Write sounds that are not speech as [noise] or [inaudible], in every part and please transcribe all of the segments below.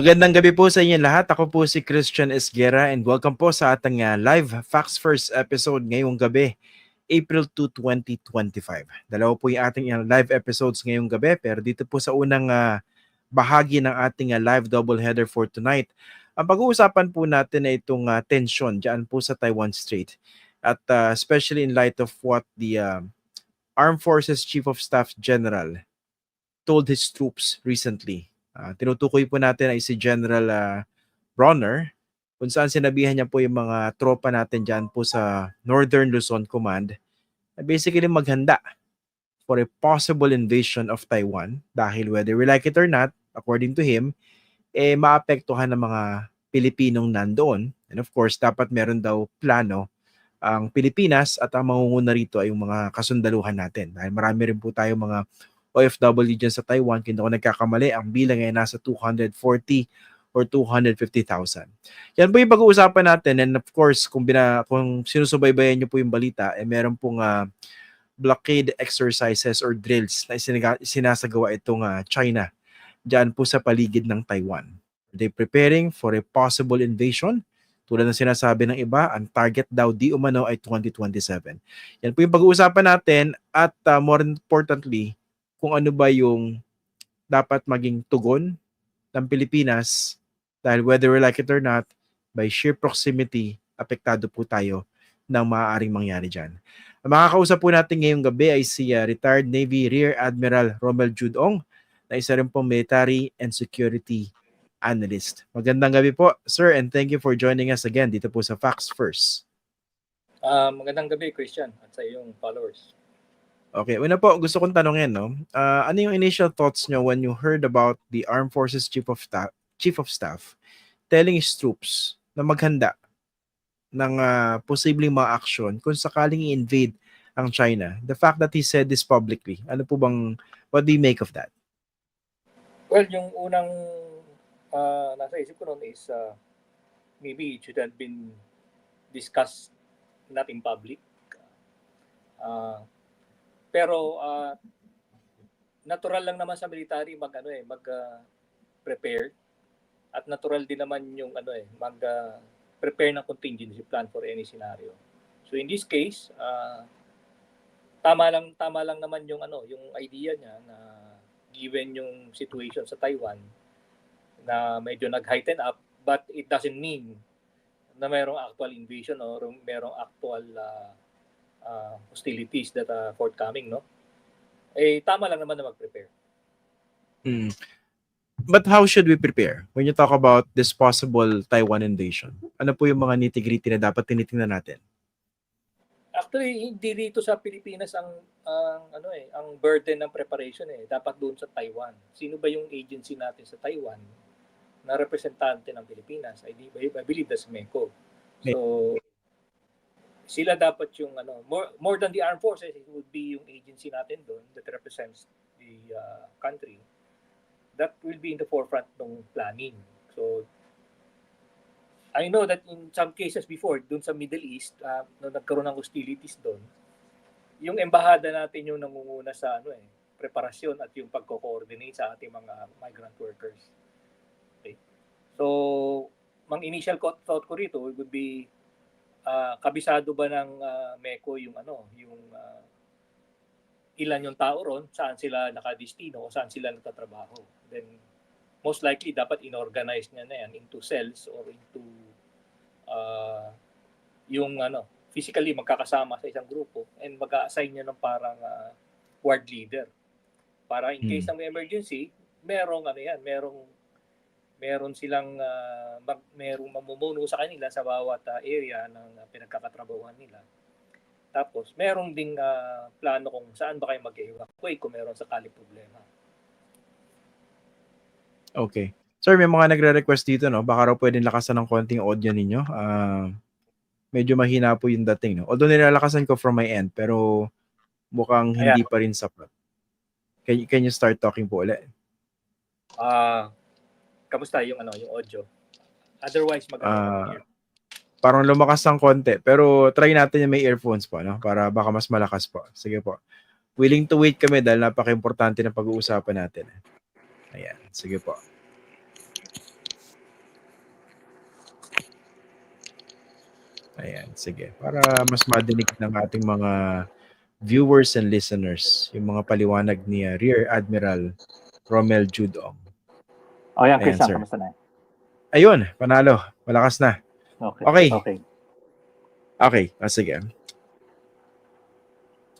Magandang gabi po sa inyo lahat. Ako po si Christian Esguera and welcome po sa ating uh, live Facts First episode ngayong gabi, April 2, 2025. Dalawa po yung ating uh, live episodes ngayong gabi pero dito po sa unang uh, bahagi ng ating uh, live doubleheader for tonight, ang pag-uusapan po natin ay itong uh, tension dyan po sa Taiwan Strait. At uh, especially in light of what the uh, Armed Forces Chief of Staff General told his troops recently Uh, tinutukoy po natin ay si General uh, Bronner kung saan sinabihan niya po yung mga tropa natin dyan po sa Northern Luzon Command na basically maghanda for a possible invasion of Taiwan dahil whether we like it or not, according to him, eh maapektuhan ng mga Pilipinong nandoon. And of course, dapat meron daw plano ang Pilipinas at ang mangunguna rito ay yung mga kasundaluhan natin. Dahil marami rin po tayo mga OFW dyan sa Taiwan, kung ako nagkakamali, ang bilang ay nasa 240 or 250,000. Yan po yung pag-uusapan natin and of course, kung, bina, kung sinusubaybayan nyo po yung balita, eh meron pong uh, blockade exercises or drills na sinasagawa itong uh, China dyan po sa paligid ng Taiwan. They preparing for a possible invasion. Tulad ng sinasabi ng iba, ang target daw di umano ay 2027. Yan po yung pag-uusapan natin at uh, more importantly, kung ano ba yung dapat maging tugon ng Pilipinas dahil whether we like it or not, by sheer proximity, apektado po tayo ng maaaring mangyari dyan. Ang makakausap po natin ngayong gabi ay si uh, retired Navy Rear Admiral Romel Judong na isa rin pong military and security analyst. Magandang gabi po, sir, and thank you for joining us again dito po sa Facts First. Uh, magandang gabi, Christian, at sa iyong followers. Okay, una po, gusto kong tanongin, no? Uh, ano yung initial thoughts nyo when you heard about the Armed Forces Chief of Staff, Chief of Staff telling his troops na maghanda ng uh, posibleng mga action kung sakaling i-invade ang China? The fact that he said this publicly, ano po bang, what do you make of that? Well, yung unang uh, nasa isip ko noon is uh, maybe it should have been discussed not in public. Uh, pero uh, natural lang naman sa military mag ano eh, mag uh, prepare at natural din naman yung ano eh, mag uh, prepare ng contingency plan for any scenario. So in this case, uh, tama lang tama lang naman yung ano, yung idea niya na given yung situation sa Taiwan na medyo nag-heighten up but it doesn't mean na mayroong actual invasion or mayroong actual uh, uh, hostilities that are forthcoming, no? Eh, tama lang naman na mag-prepare. Hmm. But how should we prepare when you talk about this possible Taiwan invasion? Ano po yung mga nitty-gritty na dapat tinitingnan natin? Actually, hindi dito sa Pilipinas ang ang ano eh, ang burden ng preparation eh. Dapat doon sa Taiwan. Sino ba yung agency natin sa Taiwan na representante ng Pilipinas? I, I believe that's MECO. So, sila dapat yung ano more more than the armed forces it would be yung agency natin doon that represents the uh, country. That will be in the forefront ng planning. So I know that in some cases before doon sa Middle East uh, nung nagkaroon ng hostilities doon yung embahada natin yung nangunguna sa ano eh preparasyon at yung pagko-coordinate sa ating mga migrant workers. Okay? So mang initial thought ko rito would be uh, kabisado ba ng uh, MECO yung ano, yung uh, ilan yung tao ron, saan sila nakadistino o saan sila nagtatrabaho. Then most likely dapat inorganize niya na yan into cells or into uh, yung ano, physically magkakasama sa isang grupo and mag-assign niya ng parang uh, ward leader. Para in case hmm. ng emergency, merong ano yan, merong meron silang uh, mag, merong mamumuno sa kanila sa bawat uh, area ng uh, pinagkakatrabahuan nila. Tapos, meron ding uh, plano kung saan ba kayo mag-evacuate kung meron sakali problema. Okay. Sir, may mga nagre-request dito, no? Baka raw pwedeng lakasan ng konting audio ninyo. Uh, medyo mahina po yung dating, no? Although nilalakasan ko from my end, pero mukhang hindi Ayan. pa rin sapat. Can, can you start talking po ulit? Ah, uh, Kamusta yung ano, yung audio? Otherwise mag uh, ah, Parang lumakas ng konti, pero try natin yung may earphones po, no? Para baka mas malakas po. Sige po. Willing to wait kami dahil napaka-importante ng na pag-uusapan natin. Ayan, sige po. Ayan, sige. Para mas madinig ng ating mga viewers and listeners yung mga paliwanag ni uh, Rear Admiral Romel Judong. O yan, Ayan, Christian, sir. kamusta na? Ayun, panalo. Malakas na. Okay. Okay. Okay. Okay, ah, sige.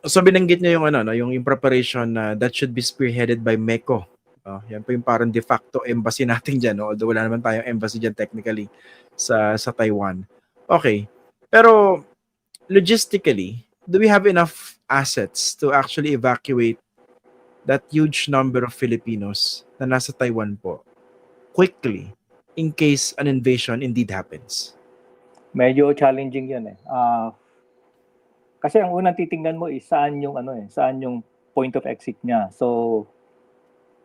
So binanggit niya yung ano, no, yung in preparation na that should be spearheaded by MECO. Oh, yan po yung parang de facto embassy [laughs] natin diyan, no? although wala naman tayong embassy diyan technically sa sa Taiwan. Okay. Pero logistically, do we have enough assets to actually evacuate that huge number of Filipinos na nasa Taiwan po quickly in case an invasion indeed happens? Medyo challenging 'yan eh. Ah kasi ang unang titingnan mo is saan yung ano eh, saan yung point of exit niya. So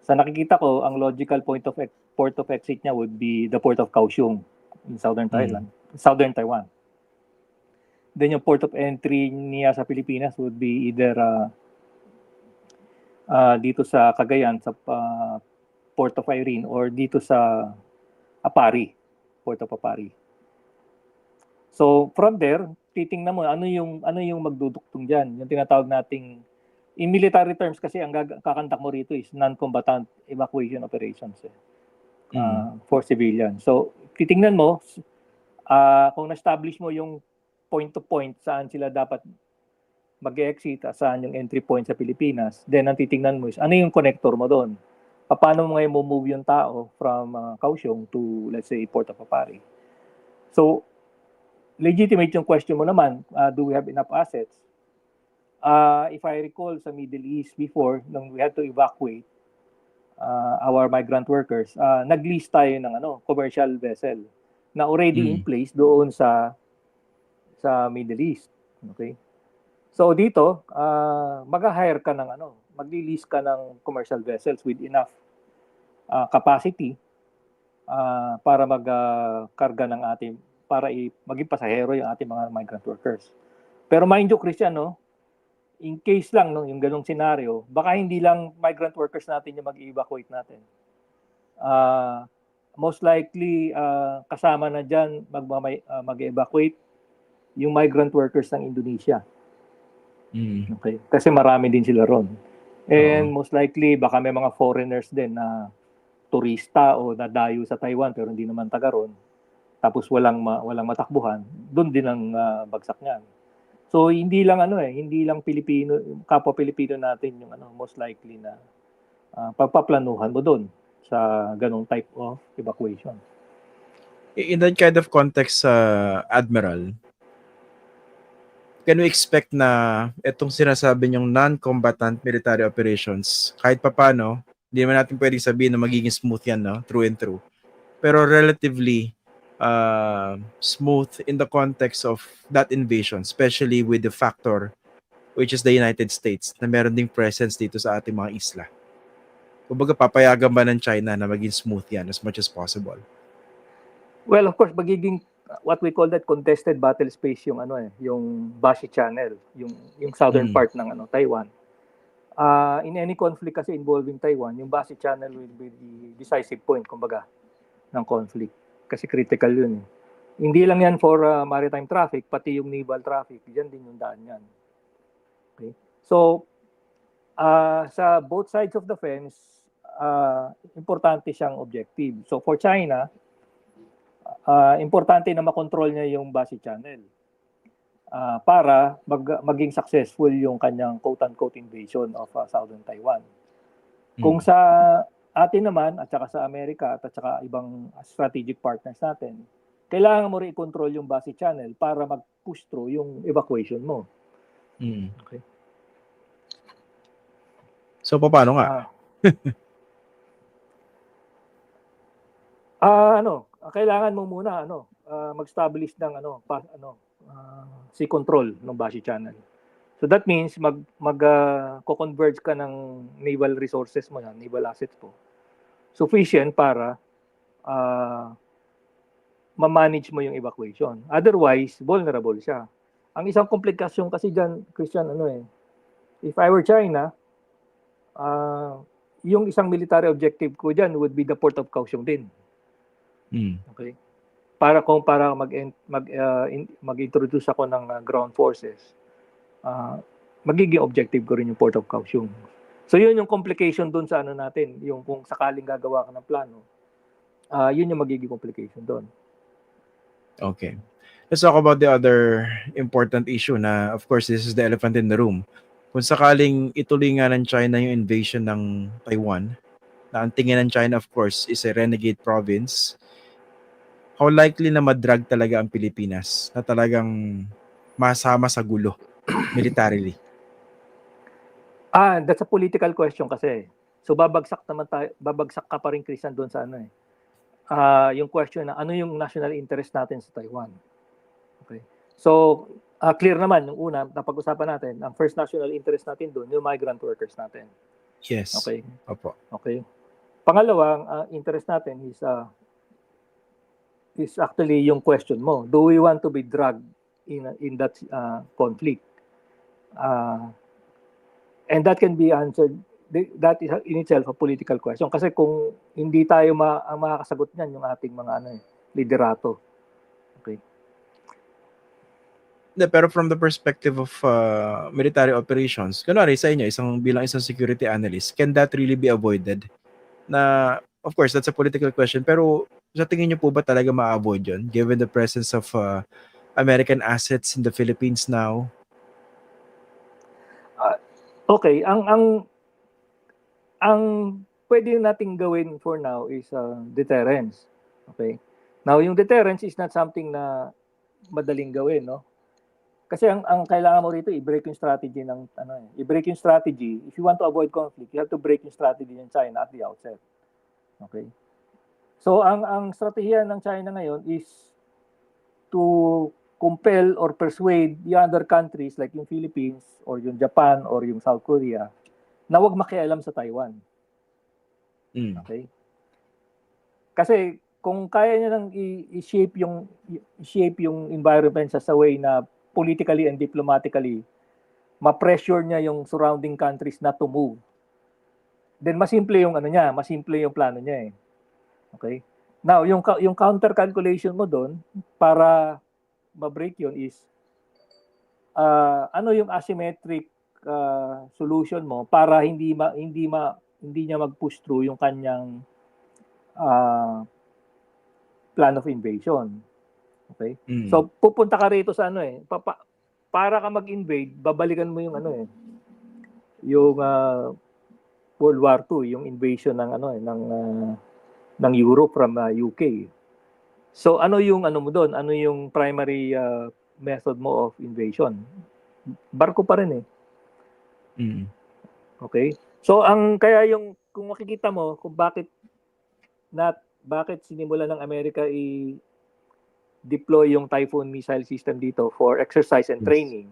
sa nakikita ko, ang logical point of port of exit niya would be the port of Kaohsiung in southern Thailand, southern Taiwan. Then yung port of entry niya sa Pilipinas would be either ah, ah, dito sa Cagayan sa ah, Port of Irene or dito sa Apari, Port of Apari. So from there, titingnan mo ano yung ano yung magduduktong diyan. Yung tinatawag nating in military terms kasi ang gag- kakantak mo rito is non-combatant evacuation operations eh, uh, for civilian. So titingnan mo ah, kung na-establish mo yung point to point saan sila dapat mag-exit, at saan yung entry point sa Pilipinas, then ang titingnan mo is ano yung connector mo doon. Paano mo ngayon move yung tao from uh, Kaohsiung to let's say Port of Apari. So legitimate yung question mo naman, uh, do we have enough assets? Uh, if I recall sa Middle East before, nung we had to evacuate uh, our migrant workers, uh, nag-lease tayo ng ano, commercial vessel na already in Mm. place doon sa sa Middle East. Okay? So dito, uh, mag-hire ka ng ano, magli-lease ka ng commercial vessels with enough uh, capacity uh, para mag-karga ng ating para i- maging pasahero yung ating mga migrant workers. Pero mind you, Christian, no, in case lang, no, yung ganong senaryo, baka hindi lang migrant workers natin yung mag-evacuate natin. Ah, most likely, ah, kasama na dyan magmamay, ah, mag-evacuate yung migrant workers ng Indonesia. Mm. Okay? Kasi marami din sila ron. And most likely, baka may mga foreigners din na turista o nadayo sa Taiwan pero hindi naman taga ron. Tapos walang ma- walang matakbuhan, doon din ang ah, bagsak niyan. So hindi lang ano eh, hindi lang Pilipino, kapwa Pilipino natin yung ano most likely na ah, pagpaplanuhan mo doon sa ganong type of evacuation. in that kind of context sa Admiral, can we expect na itong sinasabi niyong non-combatant military operations, kahit papano, hindi naman natin pwedeng sabihin na magiging smooth yan, no? Through and through. Pero relatively uh, smooth in the context of that invasion, especially with the factor which is the United States na meron ding presence dito sa ating mga isla. Kumbaga, papayagan ba ng China na maging smooth yan as much as possible? Well, of course, magiging what we call that contested battle space yung ano eh, yung Bashi Channel, yung yung southern Mm. part ng ano Taiwan. Uh, in any conflict kasi involving Taiwan, yung Bashi Channel will be the decisive point kumbaga ng conflict kasi critical yun. Eh. Hindi lang yan for uh, maritime traffic, pati yung naval traffic, diyan din yung daan yan. Okay? So, uh, sa both sides of the fence, uh, importante siyang objective. So for China, ah importante na makontrol niya yung Basi Channel ah, para mag, maging successful yung kanyang quote-unquote invasion of ah, southern Taiwan. Kung sa atin naman at saka sa Amerika at saka ibang strategic partners natin, kailangan mo rin i-control yung Basi Channel para mag-push through yung evacuation mo. Mm. Okay. So, paano nga? Ah. [laughs] Ah, ano, kailangan mo muna ano, ah, mag-establish ng ano, pa, ano, ah, sea control ng Bashi Channel. So that means mag mag ah, co-converge ka ng naval resources mo, yan, naval assets mo. Sufficient para ah, ma-manage mo yung evacuation. Otherwise, vulnerable siya. Ang isang komplikasyon kasi diyan, Christian, ano eh, if I were China, ah, yung isang military objective ko diyan would be the port of Kaohsiung din. Mm. Okay? para kung para mag mag uh, in- mag-introduce ako ng uh, ground forces, ah, magiging objective ko rin yung Port of Kaohsiung. So yun yung complication doon sa ano natin, yung kung sakaling gagawa ka ng plano. ah yun yung magiging complication doon. Okay. Let's talk about the other important issue na of course this is the elephant in the room. Kung sakaling ituloy nga ng China yung invasion ng Taiwan, na ang tingin ng China of course is a renegade province, how likely na madrag talaga ang Pilipinas na talagang masama sa gulo [clears throat] militarily? Ah, that's a political question kasi. So babagsak naman tayo, babagsak ka pa rin Christian doon sa ano eh. Ah, yung question na ano yung national interest natin sa Taiwan. Okay. So ah, clear naman yung una napag-usapan natin, ang first national interest natin doon yung migrant workers natin. Yes. Okay. Opo. Okay. Pangalawang ah, interest natin is ah, is actually yung question mo. Do we want to be dragged in in that ah, conflict? Ah, and that can be answered th- that is in itself a political question kasi kung hindi tayo ma ang makakasagot niyan yung ating mga ano eh, liderato. Okay. Hindi, pero from the perspective of uh, military operations, kunwari sa inyo, isang bilang isang security analyst, can that really be avoided? Na, of course, that's a political question, pero sa tingin niyo po ba talaga ma-avoid yun, given the presence of uh, American assets in the Philippines now? Okay, ang ang ang pwede nating gawin for now is uh, deterrence. Okay? Now, yung deterrence is not something na madaling gawin, no? Kasi ang ang kailangan mo rito i-break yung strategy ng ano eh. I-break yung strategy. If you want to avoid conflict, you have to break yung strategy ng China at the outset. Okay? So ang ang strategiya ng China ngayon is to compel or persuade the other countries like yung Philippines or yung Japan or yung South Korea na wag makialam sa Taiwan. Mm. Okay? Kasi kung kaya niya nang i-shape yung i-shape yung environment sa sa way na politically and diplomatically ma-pressure niya yung surrounding countries not to move. Then masimple yung ano niya, masimple yung plano niya eh. Okay? Now, yung yung counter calculation mo doon para ma-break yun is ah, ano yung asymmetric ah, solution mo para hindi ma, hindi ma, hindi niya mag-push through yung kanyang ah, plan of invasion. Okay? Mm. So pupunta ka rito sa ano eh, papa, para ka mag-invade, babalikan mo yung ano eh, yung ah, World War II, yung invasion ng ano eh, ng ah, ng Europe from ah, UK. So ano yung ano mo doon? Ano yung primary ah, method mo of invasion? Barko pa rin eh. Mm. Okay? So ang kaya yung kung makikita mo kung bakit not bakit sinimulan ng Amerika i deploy yung Typhoon missile system dito for exercise and Yes. training.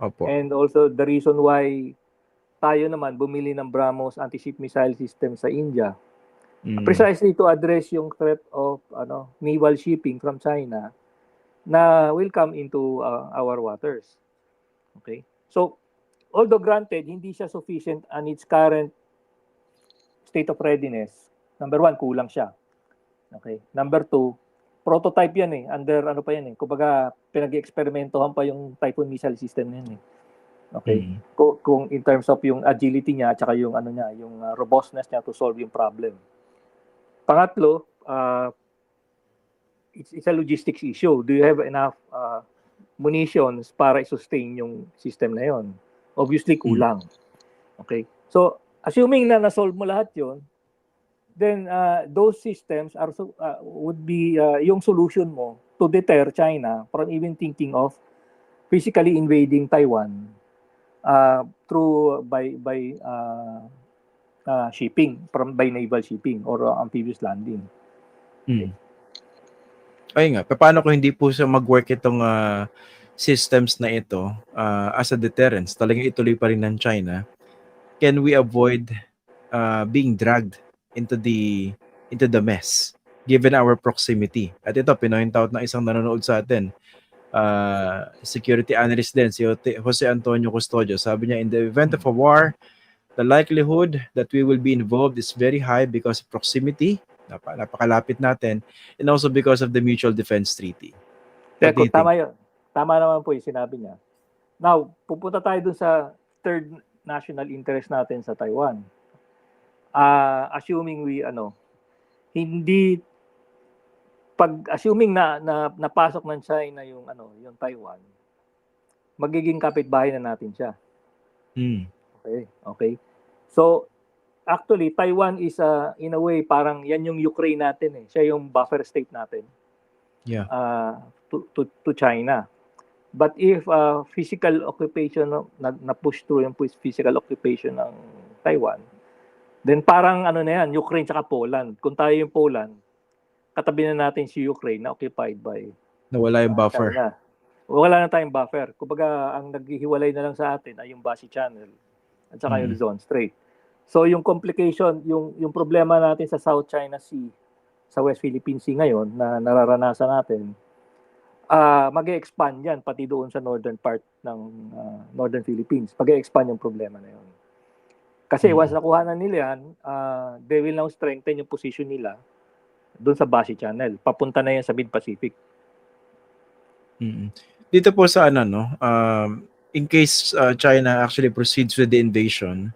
Opo. And also the reason why tayo naman bumili ng BrahMos anti-ship missile system sa India Mm. precisely to address yung threat of ano naval shipping from China na will come into uh, our waters. Okay? So although granted hindi siya sufficient on its current state of readiness. Number one, kulang siya. Okay? Number two, prototype yan eh. Under ano pa yan eh. Kumbaga pinag-eksperimentohan pa yung Typhoon missile system na yan eh. Okay? Mm. kung, kung in terms of yung agility niya at saka yung ano niya, yung uh, robustness niya to solve yung problem. Pangatlo, uh, it's, it's a logistics issue. Do you have enough uh, munitions para i-sustain yung system na yon? Obviously, kulang. Okay? So, assuming na na-solve mo lahat yon, then uh, those systems are so, uh, would be uh, yung solution mo to deter China from even thinking of physically invading Taiwan uh, through by by uh, uh, shipping from by naval shipping or uh, amphibious landing. Mm. Ay nga, paano kung hindi po siya mag-work itong ah, systems na ito ah, as a deterrence, talagang ituloy pa rin ng China, can we avoid ah, being dragged into the into the mess given our proximity? At ito, pinoint out ng isang nanonood sa atin, ah, security analyst din, si Jose Antonio Custodio. Sabi niya, in the event of a war, the likelihood that we will be involved is very high because of proximity Napa, napakalapit natin. And also because of the Mutual Defense Treaty. You think? tama yun. Tama naman po yung sinabi niya. Now, pupunta tayo dun sa third national interest natin sa Taiwan. Ah, assuming we ano, hindi pag assuming na, na napasok ng China yung ano, yung Taiwan, magiging kapitbahay na natin siya. Hmm. Okay, okay. So, actually, Taiwan is uh, in a way parang yan yung Ukraine natin eh. Siya yung buffer state natin Yeah. uh, to, to, to China. But if uh, physical occupation, no, na, na-push through yung physical occupation ng Taiwan, then parang ano na yan, Ukraine tsaka Poland. Kung tayo yung Poland, katabi na natin si Ukraine na occupied by Nawala yung uh, buffer. China. Wala na tayong buffer. Kumbaga, ang naghihiwalay na lang sa atin ay yung Basi Channel at saka yung Mm. Luzon Strait. So yung complication, yung yung problema natin sa South China Sea, sa West Philippine Sea ngayon na nararanasan natin, ah mag-expand yan pati doon sa northern part ng ah, northern Philippines. Mag-expand yung problema na yun. Kasi Mm. once nakuha na nila yan, ah, they will now strengthen yung position nila doon sa Basi Channel. Papunta na yan sa Mid-Pacific. Mm. Dito po sa ano no, um, in case uh, China actually proceeds with the invasion,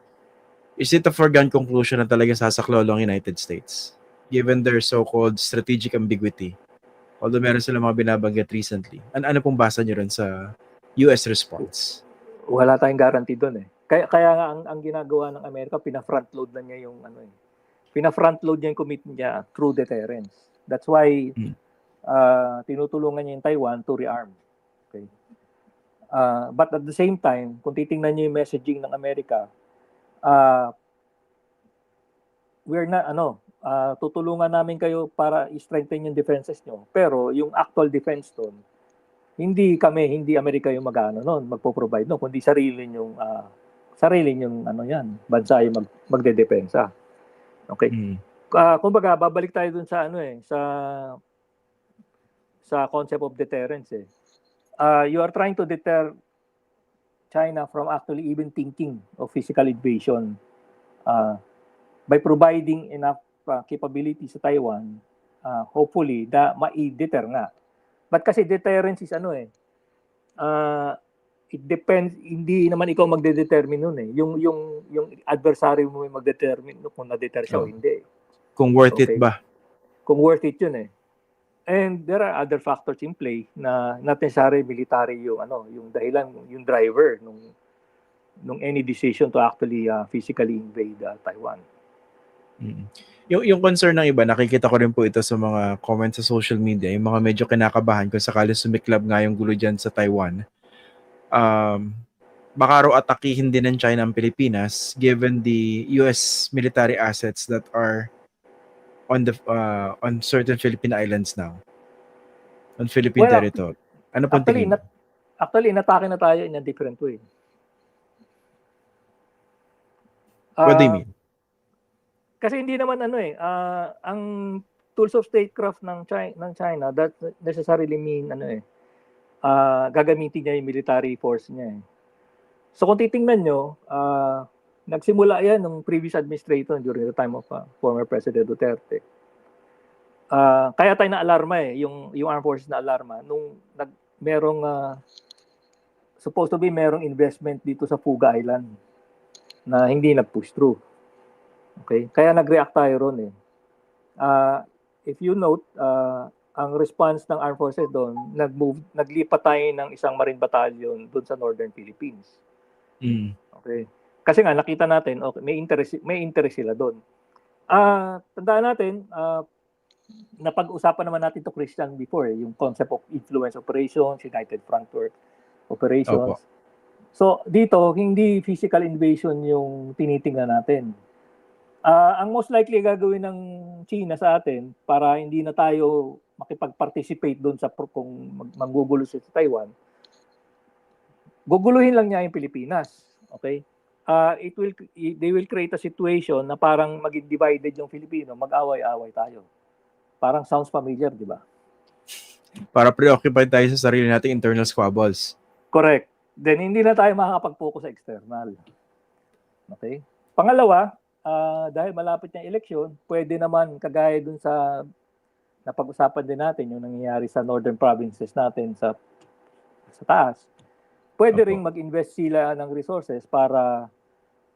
is it a foregone conclusion na talaga sasaklolo ang United States? Given their so-called strategic ambiguity. Although meron silang mga binabanggit recently. An ano pong basa niyo rin sa US response? wala tayong guarantee doon eh. Kaya kaya nga ang, ang ginagawa ng Amerika, pina-front load na niya yung ano eh. Pina-front load niya yung commitment niya through deterrence. That's why Hmm. uh, tinutulungan niya yung Taiwan to rearm. Uh, but at the same time, kung titingnan niyo yung messaging ng Amerika, uh, we're not ano, uh, tutulungan namin kayo para i-strengthen yung defenses nyo. Pero yung actual defense doon, hindi kami, hindi Amerika yung mag-ano noon, magpo-provide no, kundi sarili yung sarili yung ano yan, bansa yung mag, magdedepensa. Okay. Mm. Uh, kumbaga, babalik tayo dun sa ano eh, sa sa concept of deterrence eh. Uh, you are trying to deter China from actually even thinking of physical invasion uh, by providing enough uh, capability sa Taiwan, uh, hopefully, na ma-deter nga. But kasi deterrence is ano eh, uh, it depends, hindi naman ikaw magde-determine nun eh. Yung, yung, yung adversary mo yung magdetermine no, kung na-deter siya o Oh. hindi. Kung worth it Okay. ba? Kung worth it yun eh. And there are other factors in play na not necessarily military yung ano, yung dahilan, yung driver nung nung any decision to actually uh, physically invade uh, Taiwan. Mm. Yung, yung concern ng iba, nakikita ko rin po ito sa mga comments sa social media, yung mga medyo kinakabahan kung sakali sumiklab nga yung gulo dyan sa Taiwan. Um, baka raw atakihin din ng China ang Pilipinas given the US military assets that are on the uh, on certain Philippine islands now. On Philippine Well, territory. Ano pong Actually, tingin? nat- actually, natake na tayo in a different way. What do you Ah, mean? Kasi hindi naman ano eh, ah, ang tools of statecraft ng China, ng China that necessarily mean ano eh, ah, gagamitin niya yung military force niya eh. So kung titingnan nyo, ah, nagsimula yan ng previous administration during the time of ah, former President Duterte. Ah, kaya tayo na alarma eh, yung yung armed forces na alarma nung nag merong ah, supposed to be merong investment dito sa Fuga Island na hindi nag-push through. Okay? Kaya nag-react tayo ron eh. Ah, if you note, ah, ang response ng armed forces doon, nag-move, naglipat tayo ng isang marine battalion doon sa northern Philippines. Mm. Okay? Kasi nga nakita natin, okay, may interest may interest sila doon. Ah, tandaan natin, ah, napag-usapan naman natin to Christian before, yung concept of influence operations, United Front Work operations. Opo. So, dito hindi physical invasion yung tinitingnan natin. Ah, ang most likely gagawin ng China sa atin para hindi na tayo makipag-participate doon sa kung manggugulo sa Taiwan, guguluhin lang niya yung Pilipinas. Okay? Ah, it will they will create a situation na parang maging divided yung Filipino, mag-away-away tayo. Parang sounds familiar, di ba? Para preoccupied tayo sa sarili nating internal squabbles. Correct. Then hindi na tayo makakapag-focus sa external. Okay? Pangalawa, ah, dahil malapit ng eleksyon, pwede naman kagaya dun sa napag-usapan din natin yung nangyayari sa northern provinces natin sa sa taas. Pwede Opo. ring mag-invest sila ng resources para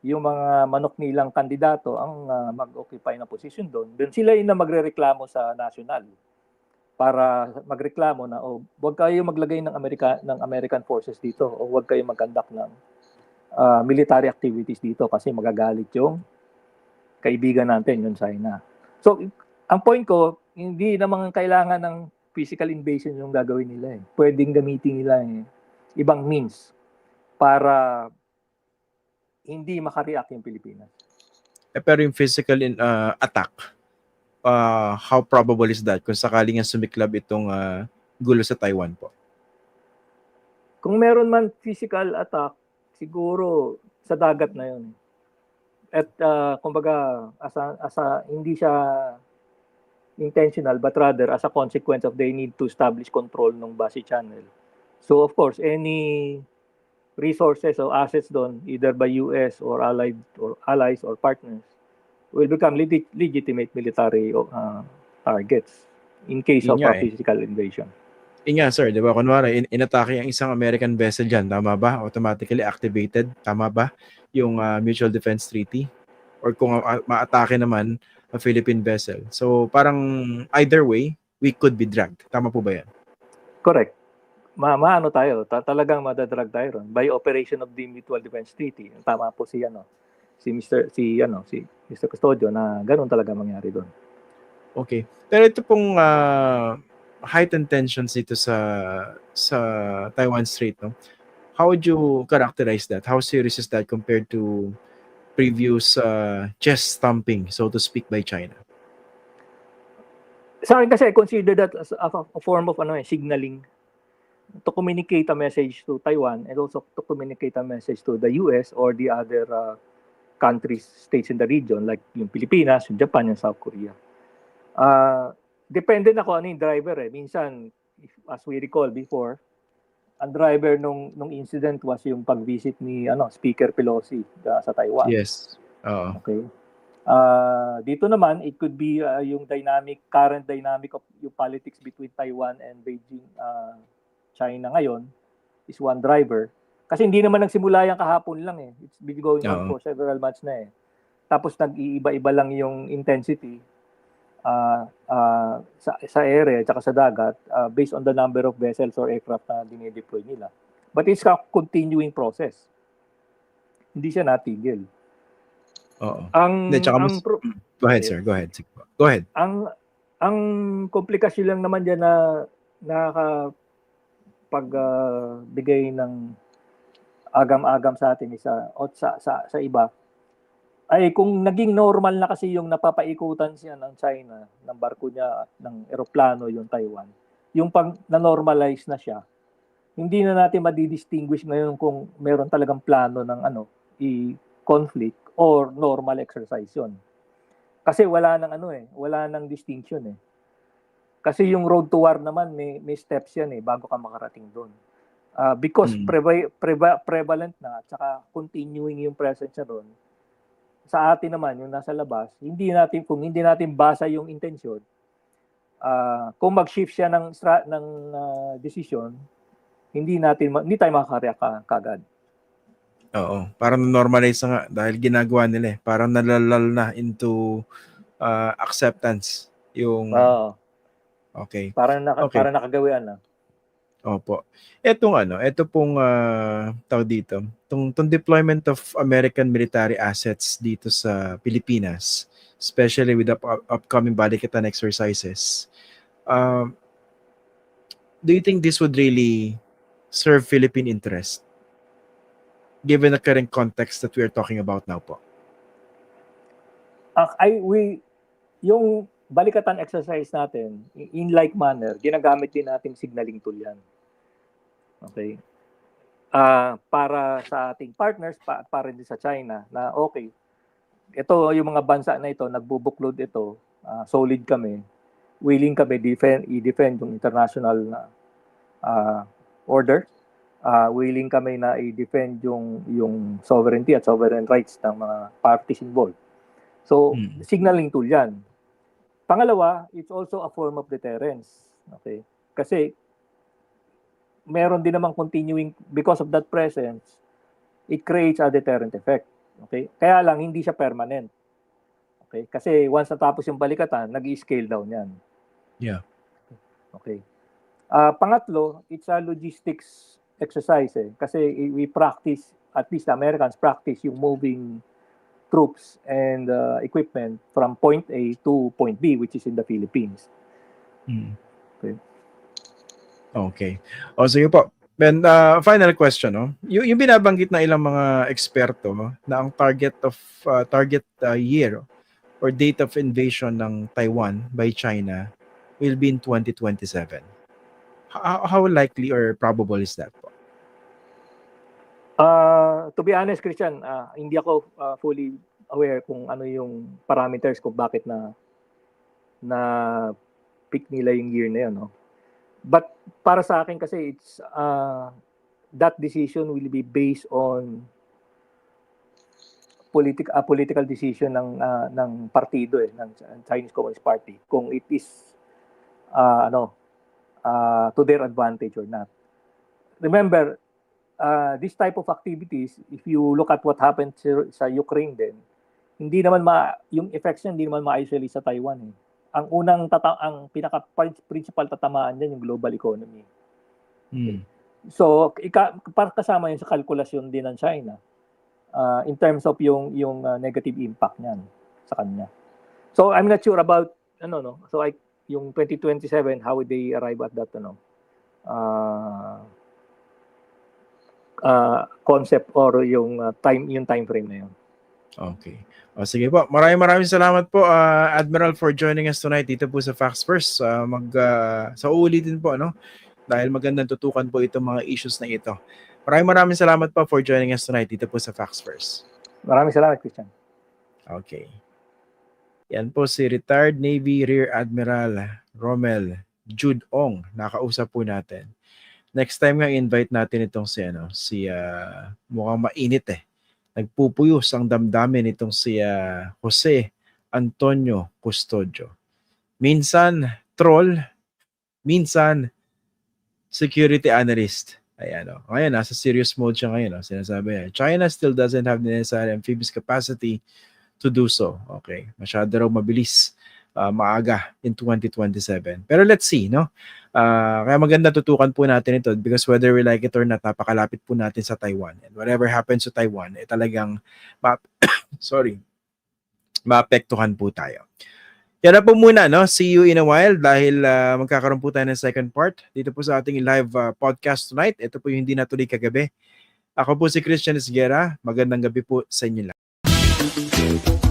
yung mga manok nilang kandidato ang ah, mag-occupy ng position doon. Doon sila yung na magrereklamo sa national para magreklamo na oh, wag kayo maglagay ng Amerika ng American forces dito o wag kayo mag-conduct ng ah, military activities dito kasi magagalit yung kaibigan natin yung China. So ang point ko, hindi naman kailangan ng physical invasion yung gagawin nila eh. Pwedeng gamitin nila eh, ibang means para hindi makareact yung Pilipinas. Eh, pero yung physical in, uh, attack, uh, how probable is that kung sakaling nga sumiklab itong uh, gulo sa Taiwan po? Kung meron man physical attack, siguro sa dagat na yun. At uh, kumbaga, as a, as a, hindi siya intentional but rather as a consequence of they need to establish control ng Basi Channel. So of course, any resources or assets doon, either by US or allied or allies or partners, will become legit- legitimate military uh, targets in case Yun of nga a eh. physical invasion. Yun nga, sir, di ba? Kunwari, in inatake ang isang American vessel dyan, tama ba? Automatically activated, tama ba? Yung uh, Mutual Defense Treaty? Or kung uh, maatake naman a Philippine vessel. So, parang either way, we could be dragged. Tama po ba yan? Correct. Ma maano tayo, ta- talagang madadrag tayo ron by operation of the Mutual Defense Treaty. Tama po si ano, si Mr. si ano, si Mr. Custodio na ganun talaga mangyari doon. Okay. Pero ito pong uh, heightened tensions dito sa sa Taiwan Strait, no? How would you characterize that? How serious is that compared to previous uh, chest thumping, so to speak, by China? Sa akin kasi I consider that as a, a form of ano eh, signaling to communicate a message to Taiwan and also to communicate a message to the US or the other uh, countries, states in the region like yung Pilipinas, yung Japan, yung South Korea. Uh, depende na kung ano yung driver eh. Minsan, if, as we recall before, ang driver nung nung incident was yung pag-visit ni ano Speaker Pelosi uh, sa Taiwan. Yes. Oo. Okay. Uh, dito naman, it could be uh, yung dynamic, current dynamic of yung politics between Taiwan and Beijing, uh, China ngayon is one driver. Kasi hindi naman nagsimula yan kahapon lang eh. It's been going on for several months na eh. Tapos nag-iiba-iba lang yung intensity uh, uh, sa, sa area at sa dagat uh, based on the number of vessels or aircraft na dinideploy nila. But it's a continuing process. Hindi siya natigil. Oo. Ang, tsaka ang mas- pro- Go ahead, sir. Go ahead. Go ahead. ang ang komplikasyon lang naman diyan na nakaka pag ah, bigay ng agam-agam sa atin isa o sa, sa sa iba ay kung naging normal na kasi yung napapaikutan siya ng China ng barko niya ng eroplano yung Taiwan yung pag na-normalize na siya hindi na natin madidistinguish ngayon kung meron talagang plano ng ano i conflict or normal exercise yun kasi wala nang ano eh, wala nang distinction eh. Kasi yung road to war naman may may steps yan eh bago ka makarating doon. Ah, because Mm. preva- preva- prevalent na at saka continuing yung presence niya doon. Sa atin naman yung nasa labas, hindi natin kung hindi natin basa yung intention, ah kung mag-shift siya ng stra- ng ah, decision, hindi natin hindi tayo makaka-react ka- kagad. Oo. Parang normalize na nga dahil ginagawa nila eh. Parang nalalal na into uh, acceptance yung Oo. Okay. para naka, Okay. para nakagawian na. Opo. Etong ano, eto pong uh, tawag dito, tong, tong deployment of American military assets dito sa Pilipinas, especially with the up- upcoming Balikatan exercises. Um, do you think this would really serve Philippine interest? Given the current context that we are talking about now po. Ah, I we yung balikatan exercise natin in, like manner ginagamit din nating signaling tool yan. Okay? Ah, para sa ating partners pa, para din sa China na okay. Ito yung mga bansa na ito nagbubuklod ito, ah, solid kami. Willing kami defend i-defend yung international na ah, order. Ah, willing kami na i-defend yung yung sovereignty at sovereign rights ng mga parties involved. So, Hmm. signaling tool yan. Pangalawa, it's also a form of deterrence. Okay? Kasi meron din namang continuing, because of that presence, it creates a deterrent effect. Okay? Kaya lang, hindi siya permanent. Okay? Kasi once natapos yung balikatan, nag-scale down yan. Yeah. Okay. Ah, pangatlo, it's a logistics exercise eh. Kasi we practice, at least Americans practice yung moving troops and uh, equipment from point A to point B, which is in the Philippines. Mm. Okay. Okay. O sige po. And uh, final question, no? Y- yung binabanggit na ilang mga eksperto no, na ang target of uh, target uh, year or date of invasion ng Taiwan by China will be in 2027. How, how likely or probable is that? Uh, to be honest, Christian, ah, hindi ako ah, fully aware kung ano yung parameters kung bakit na na pick nila yung year na yun. No? But para sa akin kasi it's uh, that decision will be based on politic a political decision ng ah, ng partido eh ng Chinese Communist Party kung it is ah, ano ah, to their advantage or not. Remember, uh, this type of activities, if you look at what happened sa, sa Ukraine din, hindi naman ma yung effects niya hindi naman ma-isolate sa Taiwan eh. Ang unang tata ang pinaka principal tatamaan diyan yung global economy. Mm. So, ika, para kasama yun sa kalkulasyon din ng China uh, in terms of yung yung uh, negative impact niyan sa kanya. So, I'm not sure about ano no. So, I yung 2027 how would they arrive at that ano uh, uh, concept or yung uh, time yung time frame na yun. Okay. O sige po. Maraming maraming salamat po uh, Admiral for joining us tonight dito po sa Facts First. Uh, mag uh, sa uulitin po no dahil magandang tutukan po itong mga issues na ito. Maraming maraming salamat po for joining us tonight dito po sa Facts First. Maraming salamat Christian. Okay. Yan po si retired Navy Rear Admiral Romel Jude Ong. Nakausap po natin. Next time nga invite natin itong si ano, si ah, mukhang mainit eh. Nagpupuyos ang damdamin itong si ah, Jose Antonio Custodio. Minsan troll, minsan security analyst. Ayan o. Ngayon, nasa serious mode siya ngayon. O. Sinasabi niya, China still doesn't have the necessary amphibious capacity to do so. Okay. Masyado raw mabilis, uh, maaga in 2027. Pero let's see, no? Ah, kaya maganda tutukan po natin ito because whether we like it or not, napakalapit po natin sa Taiwan. And whatever happens to Taiwan, eh talagang, ma- [coughs] sorry, maapektuhan po tayo. Yan na po muna, no? See you in a while dahil ah, magkakaroon po tayo ng second part dito po sa ating live ah, podcast tonight. Ito po yung hindi natuloy kagabi. Ako po si Christian Esguera. Magandang gabi po sa inyo lahat.